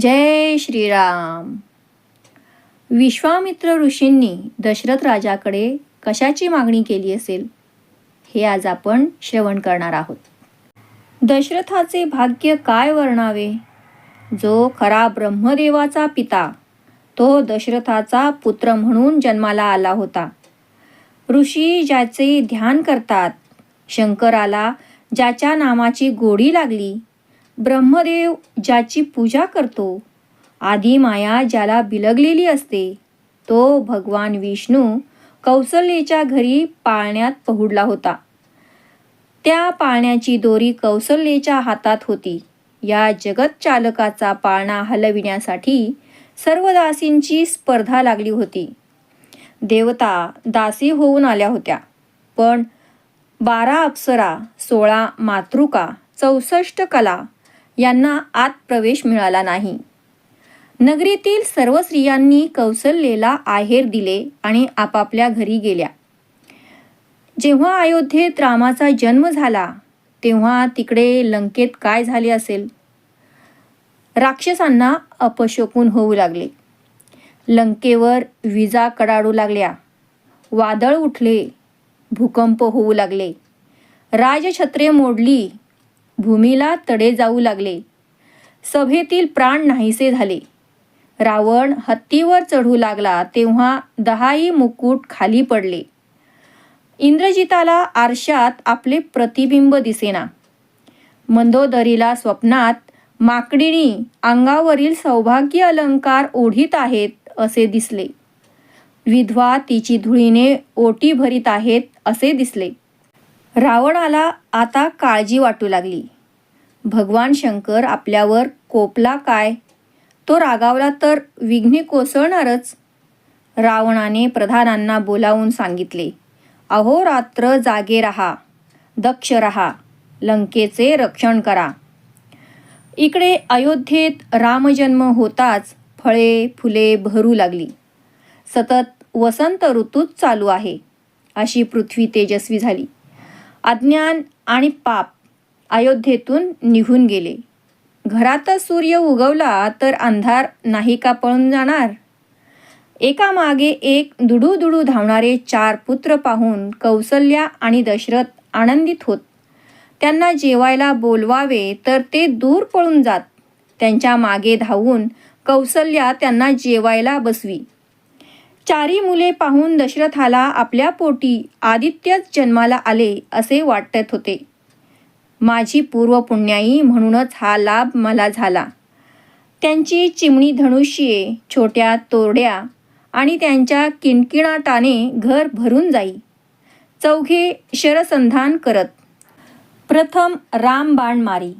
जय श्रीराम. विश्वामित्र ऋषींनी दशरथ राजाकडे कशाची मागणी केली असेल? हे आज आपण श्रवण करणार आहोत. दशरथाचे भाग्य काय वर्णावे? जो खरा ब्रह्मदेवाचा पिता तो दशरथाचा पुत्र म्हणून जन्माला आला होता. ऋषी ज्याचे ध्यान करतात शंकराला ज्याच्या नामाची गोडी लागली ब्रह्मदेव ज्याची पूजा करतो आधी माया ज्याला बिलगलेली असते तो भगवान विष्णू कौसल्येच्या घरी पाळण्यात पहुडला होता. त्या पाळण्याची दोरी कौसल्येच्या हातात होती. या जगत चालकाचा पाळणा हलविण्यासाठी सर्व दासींची स्पर्धा लागली होती. देवता दासी होऊन आल्या होत्या पण बारा अप्सरा सोळा मातृका चौसष्ट कला यांना आत प्रवेश मिळाला नाही. नगरीतील सर्व स्त्रियांनी कौसल्येला आहेर दिले आणि आपापल्या घरी गेल्या. जेव्हा अयोध्येत रामाचा जन्म झाला तेव्हा तिकडे लंकेत काय झाले असेल? राक्षसांना अपशकून होऊ लागले. लंकेवर विजा कडाडू लागल्या. वादळ उठले. भूकंप होऊ लागले. राजछत्रे मोडली. भूमीला तडे जाऊ लागले. सभेतील प्राण नाहीसे झाले. रावण हत्तीवर चढू लागला तेव्हा दहाही मुकुट खाली पडले. इंद्रजिताला आरशात आपले प्रतिबिंब दिसेना. मंदोदरीला स्वप्नात माकडिणी अंगावरील सौभाग्य अलंकार ओढीत आहेत असे दिसले. विधवा तिची धुळीने ओटी भरीत आहेत असे दिसले. रावणाला आता काळजी वाटू लागली. भगवान शंकर आपल्यावर कोपला काय? तो रागावला तर विघ्ने कोसळणारच. रावणाने प्रधानांना बोलावून सांगितले अहोरात्र जागे रहा दक्ष रहा लंकेचे रक्षण करा. इकडे अयोध्येत रामजन्म होताच फळे फुले भरू लागली. सतत वसंत ऋतूच चालू आहे. अशी पृथ्वी तेजस्वी झाली. अज्ञान आणि पाप अयोध्येतून निघून गेले. घरातच सूर्य उगवला तर अंधार नाही का पळून जाणार? एका मागे एक दुडू दुडू धावणारे चार पुत्र पाहून कौसल्या आणि दशरथ आनंदित होत. त्यांना जेवायला बोलवावे तर ते दूर पळून जात. त्यांच्या मागे धावून कौसल्या त्यांना जेवायला बसवी. चारी मुले पाहून दशरथाला आपल्या पोटी आदित्यच जन्माला आले असे वाटत होते. माझी पूर्वपुण्याई म्हणूनच हा लाभ मला झाला. त्यांची चिमणी धनुष्ये छोट्या तोरड्या आणि त्यांच्या किणकिणाटाने घर भरून जाई. चौघे शरसंधान करत. प्रथम राम बाण मारी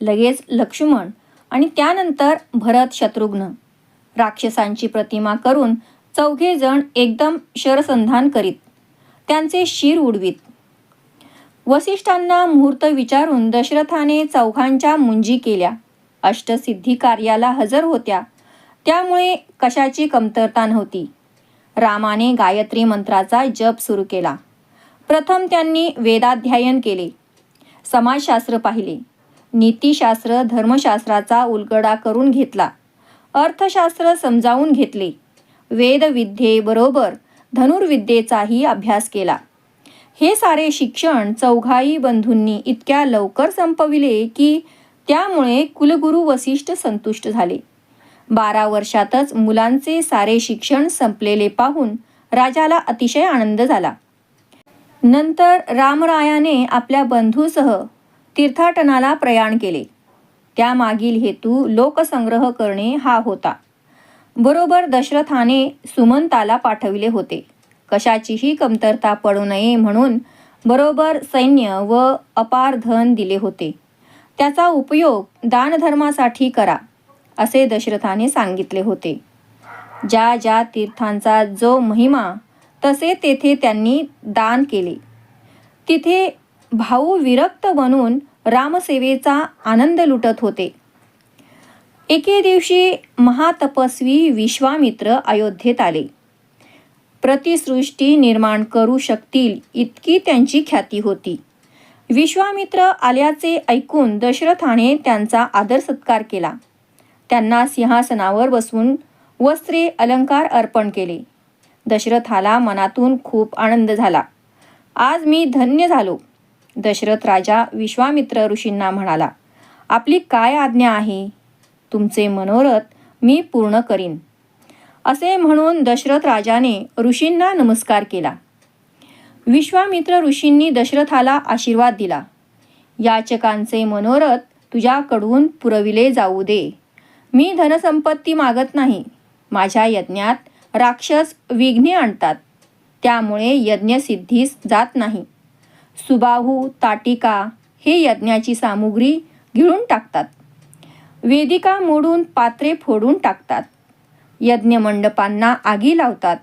लगेच लक्ष्मण आणि त्यानंतर भरत शत्रुघ्न. राक्षसांची प्रतिमा करून चौघे जण एकदम शरसंधान करीत त्यांचे शिर उडवीत. वसिष्ठांना मुहूर्त विचारून दशरथाने चौघांच्या मुंजी केल्या. अष्टसिद्धी कार्याला हजर होत्या. त्यामुळे कशाची कमतरता नव्हती. रामाने गायत्री मंत्राचा जप सुरू केला. प्रथम त्यांनी वेदाध्ययन केले. समाजशास्त्र पाहिले. नीतिशास्त्र धर्मशास्त्राचा उलगडा करून घेतला. अर्थशास्त्र समजावून घेतले. वेदविद्येबरोबर धनुर्विद्येचाही अभ्यास केला. हे सारे शिक्षण चौघाई बंधूंनी इतक्या लवकर संपविले की त्यामुळे कुलगुरू वसिष्ठ संतुष्ट झाले. बारा वर्षातच मुलांचे सारे शिक्षण संपलेले पाहून राजाला अतिशय आनंद झाला. नंतर रामरायाने आपल्या बंधूसह तीर्थाटनाला प्रयाण केले. त्यामागील हेतू लोकसंग्रह करणे हा होता. बरोबर दशरथाने सुमंताला पाठविले होते. कशाचीही कमतरता पडू नये म्हणून बरोबर सैन्य व अपार धन दिले होते. त्याचा उपयोग दानधर्मासाठी करा असे दशरथाने सांगितले होते. ज्या ज्या तीर्थांचा जो महिमा तसे तेथे त्यांनी दान केले. तिथे भाऊ विरक्त बनून रामसेवेचा आनंद लुटत होते. एके दिवशी महातपस्वी विश्वामित्र अयोध्येत आले. प्रतिसृष्टी निर्माण करू शकतील इतकी त्यांची ख्याती होती. विश्वामित्र आल्याचे ऐकून दशरथाने त्यांचा आदर सत्कार केला. त्यांना सिंहासनावर बसून वस्त्रे अलंकार अर्पण केले. दशरथाला मनातून खूप आनंद झाला. आज मी धन्य झालो दशरथ राजा विश्वामित्र ऋषींना म्हणाला. आपली काय आज्ञा आहे? तुमचे मनोरथ मी पूर्ण करीन. असे म्हणून दशरथ राजाने ऋषींना नमस्कार केला. विश्वामित्र ऋषींनी दशरथाला आशीर्वाद दिला. याचकांचे मनोरथ तुझ्याकडून पुरविले जाऊ दे. मी धनसंपत्ती मागत नाही. माझ्या यज्ञात राक्षस विघ्ने आणतात. त्यामुळे यज्ञसिद्धीस जात नाही. सुबाहू ताटिका हे यज्ञाची सामुग्री गिळून टाकतात. वेदिका मोडून पात्रे फोडून टाकतात. यज्ञमंडपांना आगी लावतात.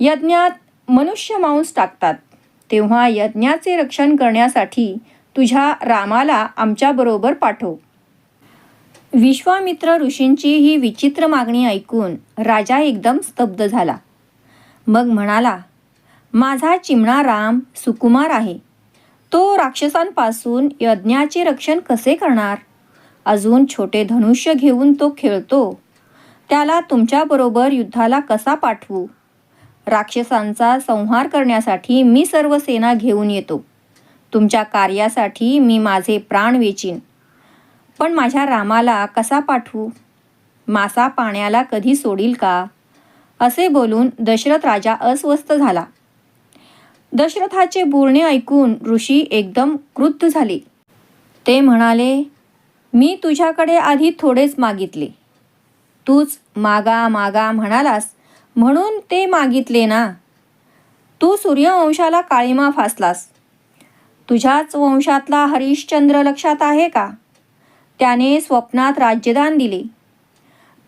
यज्ञात मनुष्य मांस टाकतात. तेव्हा यज्ञाचे रक्षण करण्यासाठी तुझ्या रामाला आमच्याबरोबर पाठव. विश्वामित्र ऋषींची ही विचित्र मागणी ऐकून राजा एकदम स्तब्ध झाला. मग म्हणाला माझा चिमणा राम सुकुमार आहे. तो राक्षसांपासून यज्ञाचे रक्षण कसे करणार? अजून छोटे धनुष्य घेऊन तो खेळतो. त्याला तुमच्याबरोबर युद्धाला कसा पाठवू? राक्षसांचा संहार करण्यासाठी मी सर्व सेना घेऊन येतो. तुमच्या कार्यासाठी मी माझे प्राण वेचीन. पण माझ्या रामाला कसा पाठवू? मासा पाण्याला कधी सोडील का? असे बोलून दशरथ राजा अस्वस्थ झाला. दशरथाचे बोलणे ऐकून ऋषी एकदम क्रुद्ध झाले. ते म्हणाले मी तुझ्याकडे आधी थोडेच मागितले. तूच मागा मागा म्हणालास म्हणून ते मागितले ना. तू सूर्यवंशाला काळीमा फासलास. तुझ्याच वंशातला हरिश्चंद्र लक्षात आहे का? त्याने स्वप्नात राज्यदान दिले.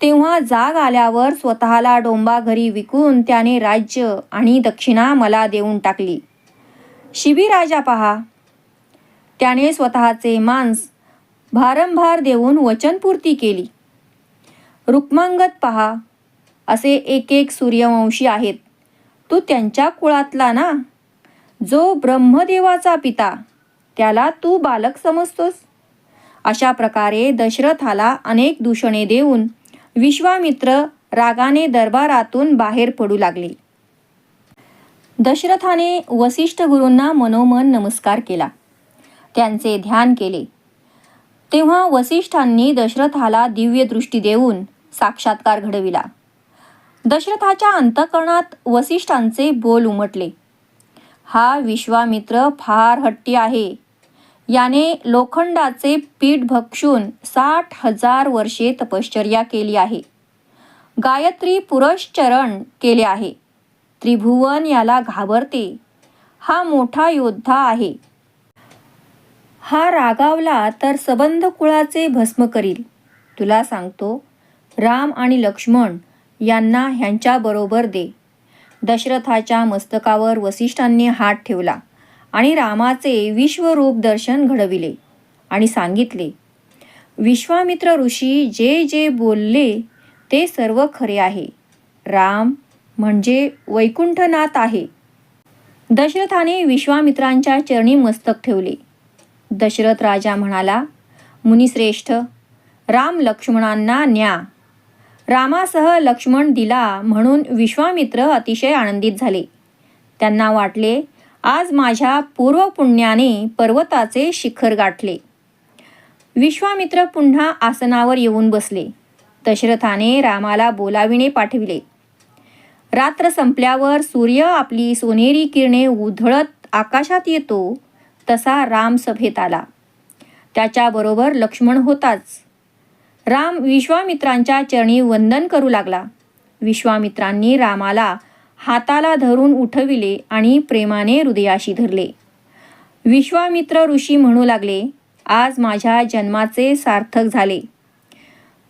तेव्हा जाग आल्यावर स्वतःला डोंबा घरी विकून त्याने राज्य आणि दक्षिणा मला देऊन टाकली. शिबीराजा पहा. त्याने स्वतःचे मांस भारंभार देऊन वचनपूर्ती केली. रुक्मांगत पहा असे एक एक सूर्यवंशी आहेत. तू त्यांच्या कुळातला ना? जो ब्रह्मदेवाचा पिता त्याला तू बालक समजतोस? अशा प्रकारे दशरथाला अनेक दूषणे देऊन विश्वामित्र रागाने दरबारातून बाहेर पडू लागले. दशरथाने वसिष्ठ गुरूंना मनोमन नमस्कार केला. त्यांचे ध्यान केले. तेव्हा वसिष्ठांनी दशरथाला दिव्य दृष्टी देऊन साक्षात्कार घडविला. दशरथाच्या अंतकरणात वसिष्ठांचे बोल उमटले. हा विश्वामित्र फार हट्टी आहे. याने लोखंडाचे पीठ भक्षून साठ हजार वर्षे तपश्चर्या केली आहे. गायत्री पुरश्चरण केले आहे. त्रिभुवन याला घाबरते. हा मोठा योद्धा आहे. हा रागावला तर सबंध कुळाचे भस्म करील. तुला सांगतो राम आणि लक्ष्मण यांना ह्यांच्याबरोबर दे. दशरथाच्या मस्तकावर वसिष्ठांनी हात ठेवला आणि रामाचे विश्वरूप दर्शन घडविले आणि सांगितले विश्वामित्र ऋषी जे जे बोलले ते सर्व खरे आहे. राम म्हणजे वैकुंठनाथ आहे. दशरथाने विश्वामित्रांच्या चरणी मस्तक ठेवले. दशरथ राजा म्हणाला मुनिश्रेष्ठ राम लक्ष्मणांना न्या. रामासह लक्ष्मण दिला म्हणून विश्वामित्र अतिशय आनंदित झाले. त्यांना वाटले आज माझ्या पूर्वपुण्याने पर्वताचे शिखर गाठले. विश्वामित्र पुन्हा आसनावर येऊन बसले. दशरथाने रामाला बोलाविणे पाठविले. रात्र संपल्यावर सूर्य आपली सोनेरी किरणे उधळत आकाशात येतो तसा राम सभेत आला. त्याच्याबरोबर लक्ष्मण होताच. राम विश्वामित्रांच्या चरणी वंदन करू लागला. विश्वामित्रांनी रामाला हाताला धरून उठविले आणि प्रेमाने हृदयाशी धरले. विश्वामित्र ऋषी म्हणू लागले आज माझ्या जन्माचे सार्थक झाले.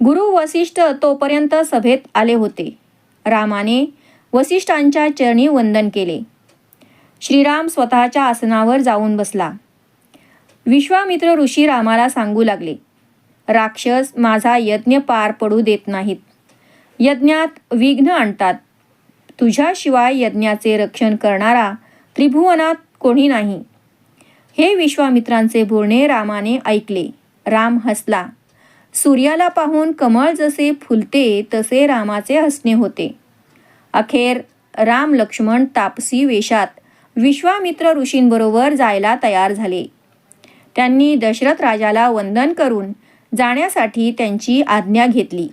गुरु वसिष्ठ तोपर्यंत सभेत आले होते. रामाने वसिष्ठांच्या चरणी वंदन केले. श्रीराम स्वतःच्या आसनावर जाऊन बसला. विश्वामित्र ऋषी रामाला सांगू लागले राक्षस माझा यज्ञ पार पडू देत नाहीत. यज्ञात विघ्न आणतात. तुझ्याशिवाय यज्ञाचे रक्षण करणारा त्रिभुवनात कोणी नाही. हे विश्वामित्रांचे बोलणे रामाने ऐकले. राम हसला. सूर्याला पाहून कमळ जसे फुलते तसे रामाचे हसणे होते. अखेर राम लक्ष्मण तापसी वेशात विश्वामित्र ऋषींबरोबर जायला तयार झाले. त्यांनी दशरथ राजाला वंदन करून जाण्यासाठी त्यांची आज्ञा घेतली.